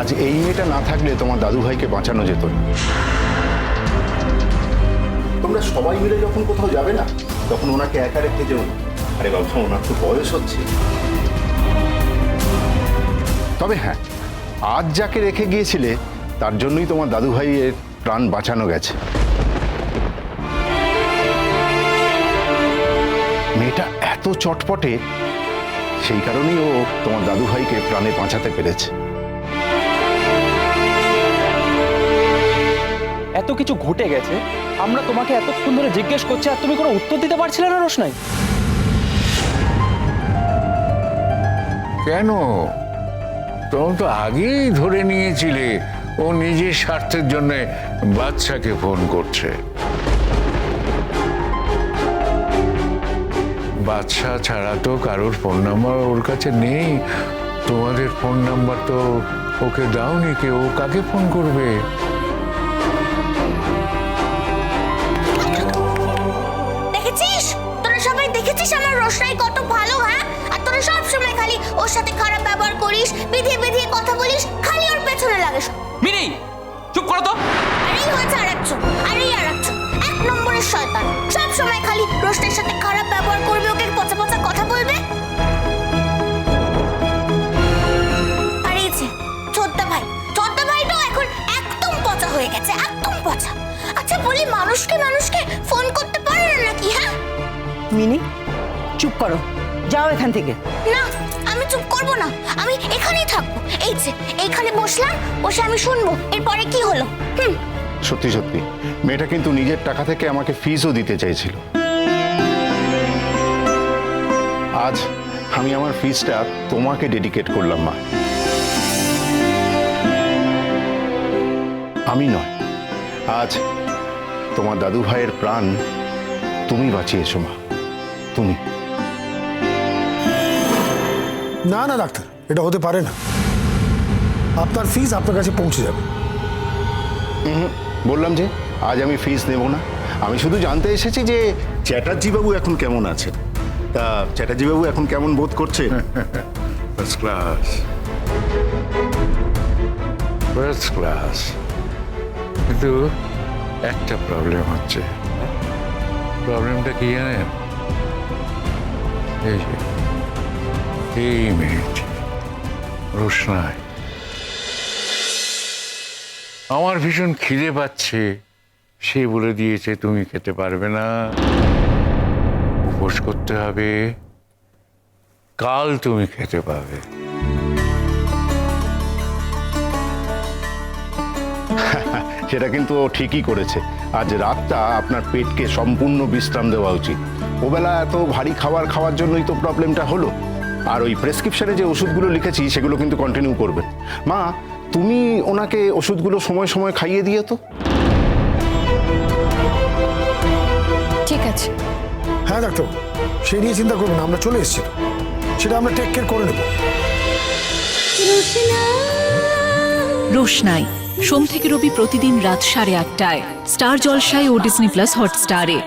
আজ এই মেয়েটা না থাকলে তোমার দাদু ভাইকে বাঁচানো যেত না। তোমরা সবাই মিলে যখন কোথাও যাবে না তখন ওনাকে একা রেখে যেও না। আরে বাবা ওনার তো বয়স হচ্ছে। তবে হ্যাঁ আজ যাকে রেখে গিয়েছিলে তার জন্যই তোমার দাদু ভাইয়ের প্রাণ বাঁচানো গেছে। মেয়েটা এত চটপটে সেই কারণেই ও তোমার দাদু ভাইকে প্রাণে বাঁচাতে পেরেছে। এত কিছু ঘটে গেছে, আমরা তোমাকে এতক্ষণ ধরে জিজ্ঞেস করছি আর তুমি কোনো উত্তর দিতে পারছিলে না রোশনাই। কেন? তোমরা তো আগেই ধরে নিয়েছিলে, ও নিজের স্বার্থের জন্য বাচ্চাকে ফোন করছে। বাচ্চা ছাড়া তো কারোর ফোন নাম্বার ওর কাছে নেই। তোমাদের ফোন নাম্বার তো ওকে দাওনি, কে ও কাকে ফোন করবে? দেখেছিস আমার রোশনাই কত ভালো হ্যাঁ? আর তোরা সব সময় খালি ওর সাথে খারাপ ব্যবহার করিস বিধিয়ে বিধিয়ে কথা বলিস খালি ওর পেছনে লাগিস। মিনি চুপ করো তো। আরেই হয়েছে আর একজন আরেই আর একজন এক নম্বরের শয়তান সব সময় খালি রোশনের সাথে খারাপ ব্যবহার করবে ওকে পচা পচা কথা বলবে? আর এই যে ছোট্টা ভাই ছোট্টা ভাইটাও এখন একদম পচা হয়ে গেছে একদম পচা। আচ্ছা বলি মানুষকে মানুষকে ফোন করতে পারে না নাকি হ্যাঁ? মিনি চুপ করো। যাও এখান থেকে। না আমি চুপ করব না। আমি এখানেই থাকব। এই যে এইখানে বসলাম বসে আমি শুনব। এরপরে কি হলো? হুম। সত্যি সত্যি। মেয়েটা কিন্তু নিজের টাকা থেকে আমাকে ফিসও দিতে চাইছিল। আজ আমি আমার ফিজটা তোমাকে ডেডিকেট করলাম মা। আমি নয়। আজ তোমার দাদু ভাইয়ের প্রাণ তুমি বাঁচিয়েছো মা। তুমি। না না ডাক্তার এটা হতে পারে না। আপনার ফিস আপনার কাছে পৌঁছে যাবে। বললাম যে আজ আমি ফিস নেব না। আমি শুধু জানতে এসেছি যে চ্যাটার্জি বাবু এখন কেমন আছে। তা চ্যাটার্জি বাবু এখন কেমন বোধ করছে? ফার্স্ট ক্লাস ফার্স্ট ক্লাস কিন্তু একটা প্রবলেম হচ্ছে। প্রবলেমটা কি জানেন? এই যে। এই মেয়েটি রোশনাই আমার ভীষণ খিদে পাচ্ছে। সে বলে দিয়েছে, তুমি খেতে পারবে না। উপোস করতে হবে। কাল তুমি খেতে পাবে। সেটা কিন্তু ও ঠিকই করেছে। আজ রাতটা আপনার পেটকে সম্পূর্ণ বিশ্রাম দেওয়া উচিত। ওবেলা এত ভারী খাবার খাওয়ার জন্যই তো প্রবলেমটা হলো। আর ওই প্রেসক্রিপশনে যে ওষুধগুলো লিখেছি সেগুলো কিন্তু কন্টিনিউ করবে। মা তুমি ওনাকে ওষুধগুলো সময় সময় খাইয়ে দিয়ে তো। ঠিক আছে। হ্যাঁ ডাক্তার সে নিয়ে চিন্তা করবেন আমরা চলে এসেছি তো। সেটা আমরা টেক কেয়ার করে নেব। রোশনাই। সোম থেকে রবি প্রতিদিন রাত সাড়ে আটটায় স্টার জলসায় ও ডিসনি প্লাস হটস্টারে।